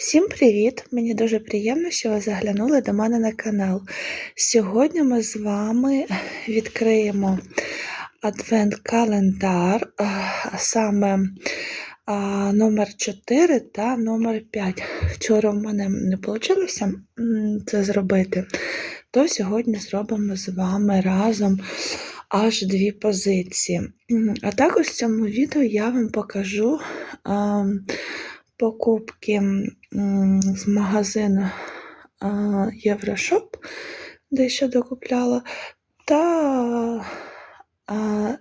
Всім привіт! Мені дуже приємно, що ви заглянули до мене на канал. Сьогодні ми з вами відкриємо адвент-календар, а саме номер 4 та номер 5. Вчора в мене не вийшло це зробити, то сьогодні зробимо з вами разом аж дві позиції. А також в цьому відео я вам покажу. Покупки з магазину Єврошоп, де ще докупляла, та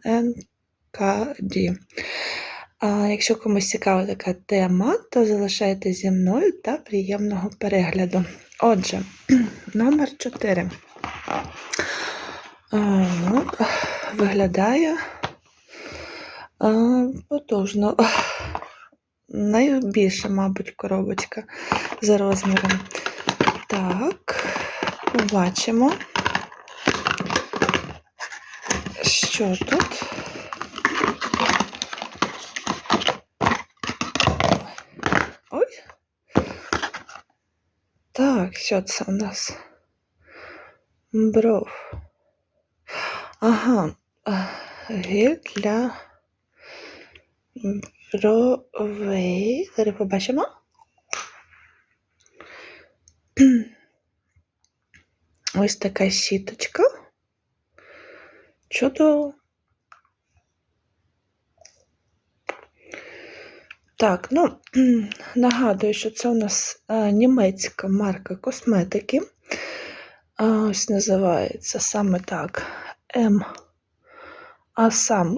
НКД. Якщо комусь цікава така тема, то залишайтеся зі мною та приємного перегляду. Отже, номер 4. Ну, виглядає потужно. Найбільша, мабуть, коробочка за розміром. Так, побачимо, що тут. Ой. Так, що це у нас? Бров. Ага, а, гель для бровей. Зараз побачимо. Ось така сіточка. Чудово. Так, ну, нагадую, що це у нас е, німецька марка косметики. А, Ось називається саме так. М. А сам.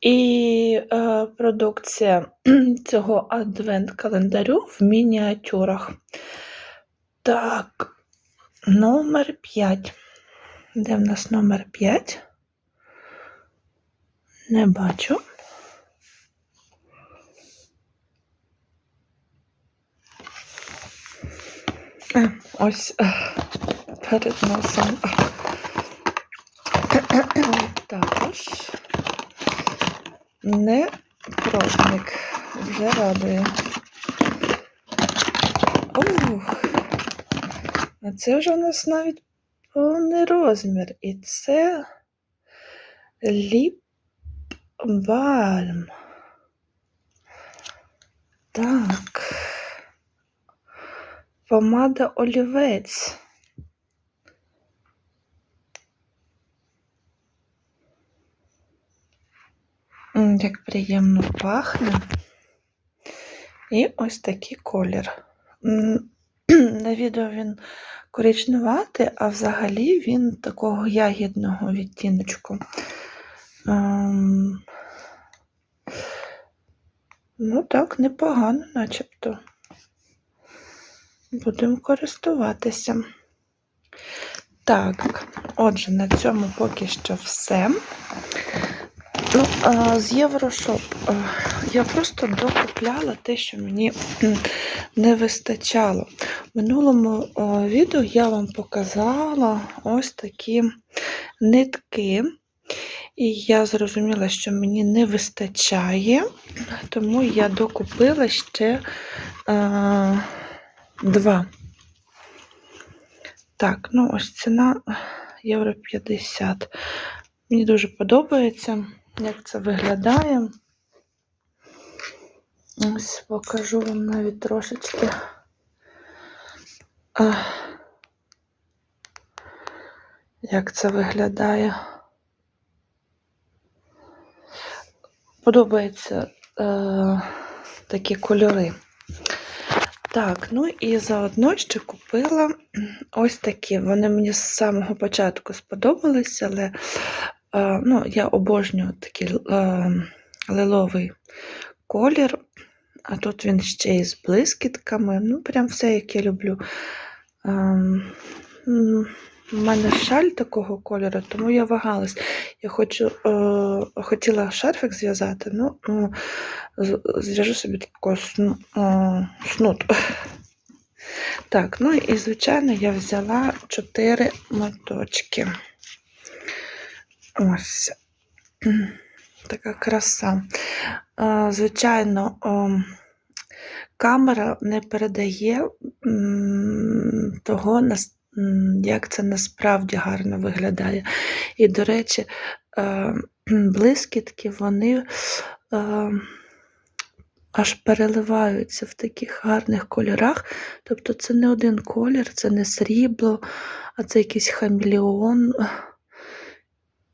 І е, продукція цього адвент-календарю в мініатюрах. Так, номер 5. Де в нас номер 5? Не бачу. Е, Ось е, перед носом. Також не пробник. Вже радує. Ух. А це вже у нас навіть повний розмір. І це ліп-бальм. Так. Помада олівець. Як приємно пахне. І ось такий колір. На відео він коричневатий, а взагалі він такого ягідного відтіночку. Ем, Ну так, непогано, начебто. Будемо користуватися. Так, отже, на цьому поки що все. Ну, з Єврошоп я просто докупляла те, що мені не вистачало. В минулому відео я вам показала ось такі нитки. І я зрозуміла, що мені не вистачає, тому я докупила ще а, два. Так, ну ось ціна євро 50. Мені дуже подобається, як це виглядає. Ось покажу вам навіть трошечки. Як це виглядає. Подобаються е, такі кольори. Так, ну і заодно ще купила ось такі. Вони мені з самого початку сподобалися, але ну, я обожнюю такий е, лиловий колір. А тут він ще й з блискітками. Ну, прям все, як я люблю. Ем, У мене шаль такого кольору, тому я вагалась. Я хочу, е, хотіла шарфик зв'язати, ну, ну зв'яжу собі такого сну, е, снуд. Так, ну і звичайно я взяла 4 моточки. Ось. Така краса. Звичайно, камера не передає того, як це насправді гарно виглядає. І, до речі, е, блискітки вони е, аж переливаються в таких гарних кольорах. Тобто це не один колір, це не срібло, а це якийсь хамелеон.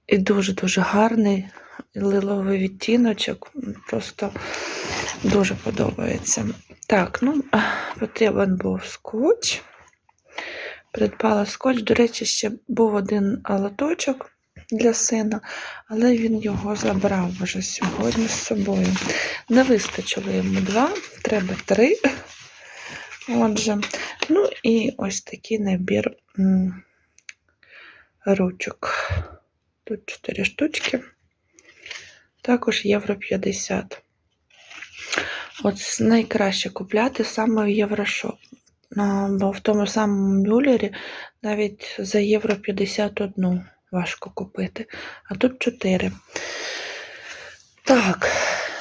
І дуже-дуже гарний лиловий відтіночок. Просто дуже подобається. Так, ну, потрібен був скотч. Придбала скотч. До речі, ще був один лоточок для сина, але він його забрав вже сьогодні з собою. Не вистачило йому два, треба три. Отже, ну і ось такий набір ручок. Тут 4 штучки. Також євро 50. От найкраще купляти саме в Єврошоп. Бо в тому самому мюллері навіть за євро 51 важко купити. А тут 4. Так,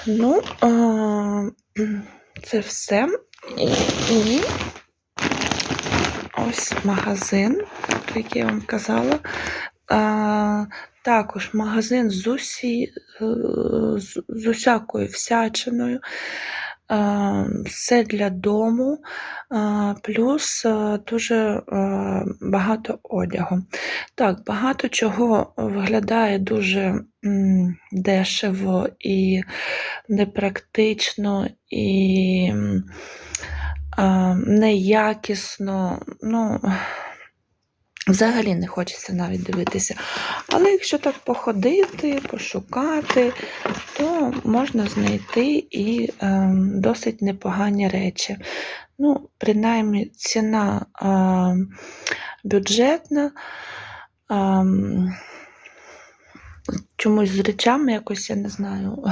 ну, це все. І, ось магазин, який я вам казала. Також магазин з, усі, е, з, з усякою всячиною. Все для дому, плюс дуже багато одягу. Так, багато чого виглядає дуже дешево і непрактично, і неякісно. Ну, Взагалі не хочеться навіть дивитися. Але якщо так походити, пошукати, то можна знайти і е, досить непогані речі. Ну, принаймні, ціна е, бюджетна. Е, чомусь з речами якось, я не знаю,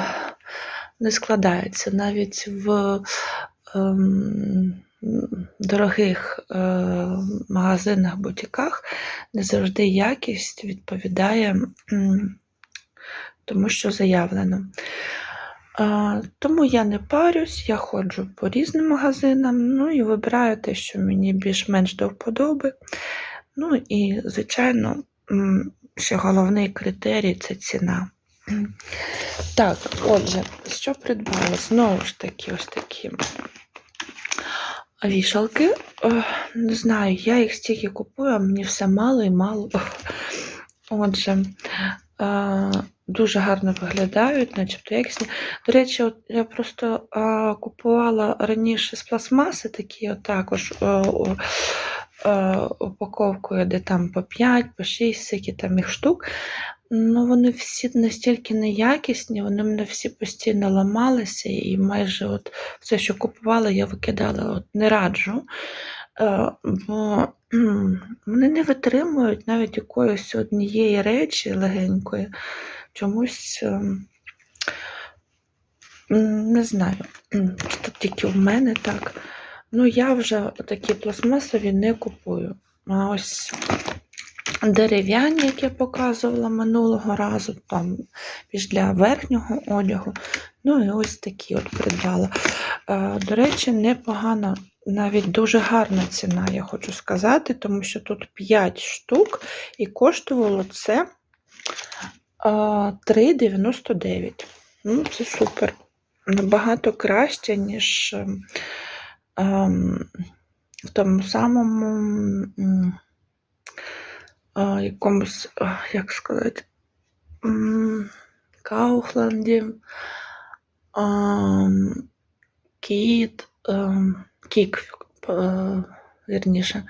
не складається. Навіть в ем, дорогих е, магазинах, бутіках не завжди якість відповідає тому, що заявлено. Е, Тому я не парюсь, я ходжу по різним магазинам, ну і вибираю те, що мені більш-менш до вподоби. Ну і, звичайно, ще головний критерій це ціна. Так, отже, що придбала? Знову ж таки, ось такі вішалки. Не знаю, я їх стільки купую, а мені все мало і мало. Отже, е, дуже гарно виглядають, начебто якісні. До речі, от я просто е, купувала раніше з пластмаси, такі от також е, упаковкою, де там по 5, по 6, скільки там їх штук. Ну, вони всі настільки неякісні, вони мене всі постійно ламалися, і майже от все, що купувала, я викидала. От не раджу, е, бо вони не витримують навіть якоїсь однієї речі легенької. Чомусь ем, не знаю, це тільки в мене так. Ну, я вже такі пластмасові не купую. А ось дерев'яні, як я показувала минулого разу, там для верхнього одягу. Ну і ось такі от придбала. Е, До речі, непогана, навіть дуже гарна ціна, я хочу сказати, тому що тут 5 штук і коштувало це е, 3,99. Ну, це супер. Набагато краще, ніж ем, в тому самому. А, якомусь, як сказати, м, Кауфланді, ам, Кіт, ам, Кік, е, вірніше.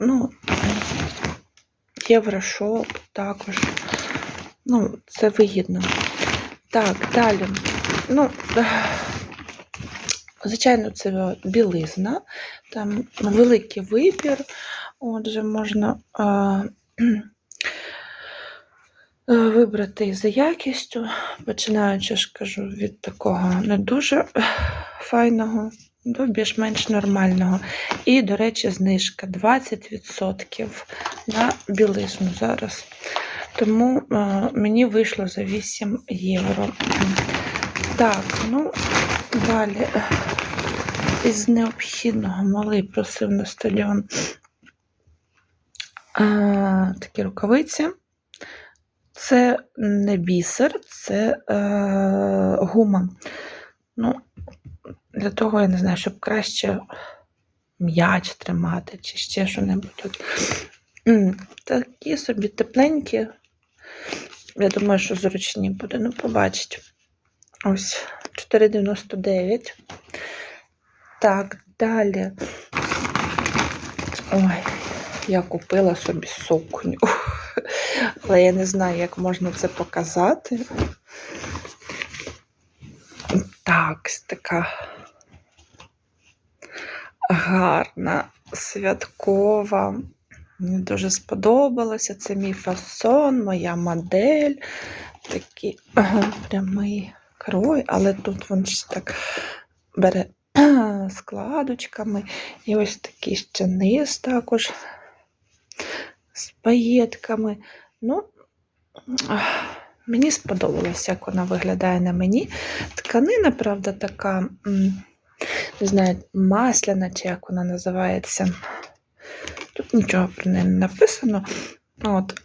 Ну, Єврошоп також. Ну, це вигідно. Так, далі. Ну, звичайно, це білизна, там великий вибір. Отже, можна а, е, вибрати за якістю, починаючи ж кажу, від такого не дуже файного до більш-менш нормального. І, до речі, знижка 20% на білизну зараз. Тому е, мені вийшло за 8 євро. Так, ну далі. із необхідного малий просив на стадіон а, такі рукавиці. Це не бісер, це е, гума. Ну, для того, я не знаю, щоб краще м'яч тримати чи ще що-небудь. Такі собі тепленькі. Я думаю, що зручні буде. Ну, побачите. Ось 4,99. Так, далі. Ой, я купила собі сукню. Але я не знаю, як можна це показати. Так, така гарна, святкова. Мені дуже сподобалося. Це мій фасон, моя модель. Такий прямий крой, але тут він ще так бере складочками. І ось такий ще низ також з паєтками. Ну, мені сподобалось, як вона виглядає на мені. Тканина, правда, така, не знаю, масляна, чи як вона називається. Тут нічого про неї не написано. От.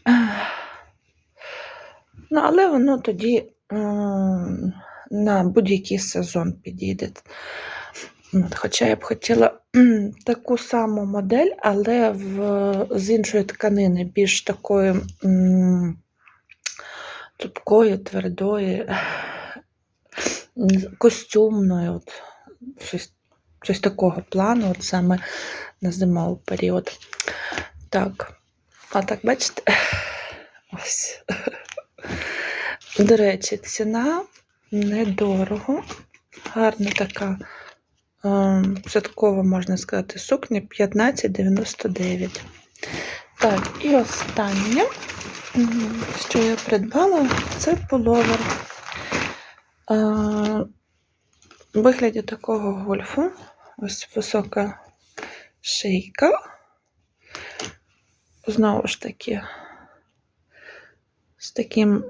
Ну, але воно тоді на будь-який сезон підійде. Хоча я б хотіла таку саму модель, але в, з іншої тканини, більш такої цупкої, твердої, костюмної, от, щось, щось такого плану, от саме на зимовий період. Так, а так, бачите, ось. До речі, ціна недорого, гарна така святкова, можна сказати, сукня 15,99. Так, і останнє, що я придбала, це половер. Е, В вигляді такого гольфу. Ось висока шийка. Знову ж таки, з таким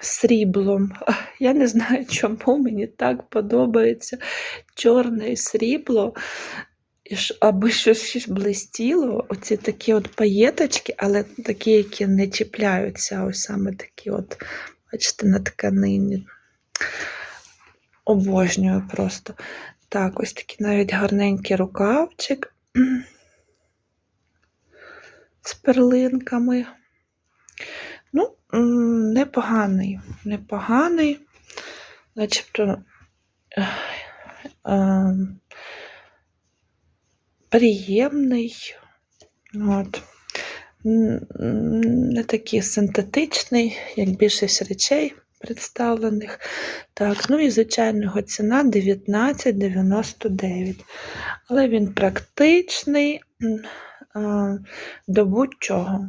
сріблом. Я не знаю, чому мені так подобається чорне срібло, і ж- аби щось блистіло. Оці такі от паєточки, але такі, які не чіпляються, ось саме такі от, бачите, на тканині. Обожнюю просто. Так, ось такий навіть гарненький рукавчик з перлинками. Ну, непоганий, непоганий, начебто е, приємний. От. Не такий синтетичний, як більшість речей представлених. Так, ну і звичайно, його ціна 19,99. Але він практичний е, до будь-чого.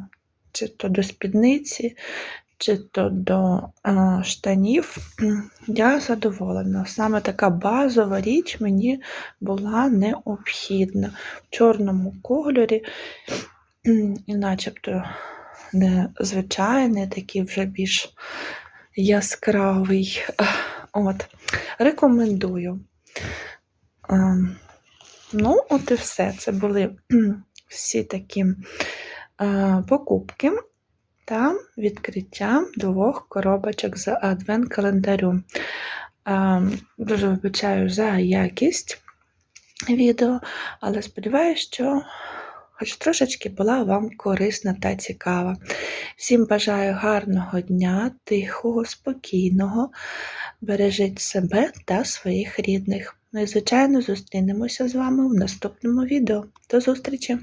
Чи то до спідниці, чи то до е, штанів. Я задоволена. Саме така базова річ мені була необхідна. В чорному кольорі, і начебто не звичайний, такий вже більш яскравий. От. Рекомендую. Ем, Ну, от і все. Це були всі такі покупки та відкриття двох коробочок з адвент-календарю. Дуже вибачаю за якість відео, але сподіваюся, що хоч трошечки була вам корисна та цікава. Всім бажаю гарного дня, тихого, спокійного. Бережіть себе та своїх рідних. Ну і, звичайно, зустрінемося з вами в наступному відео. До зустрічі!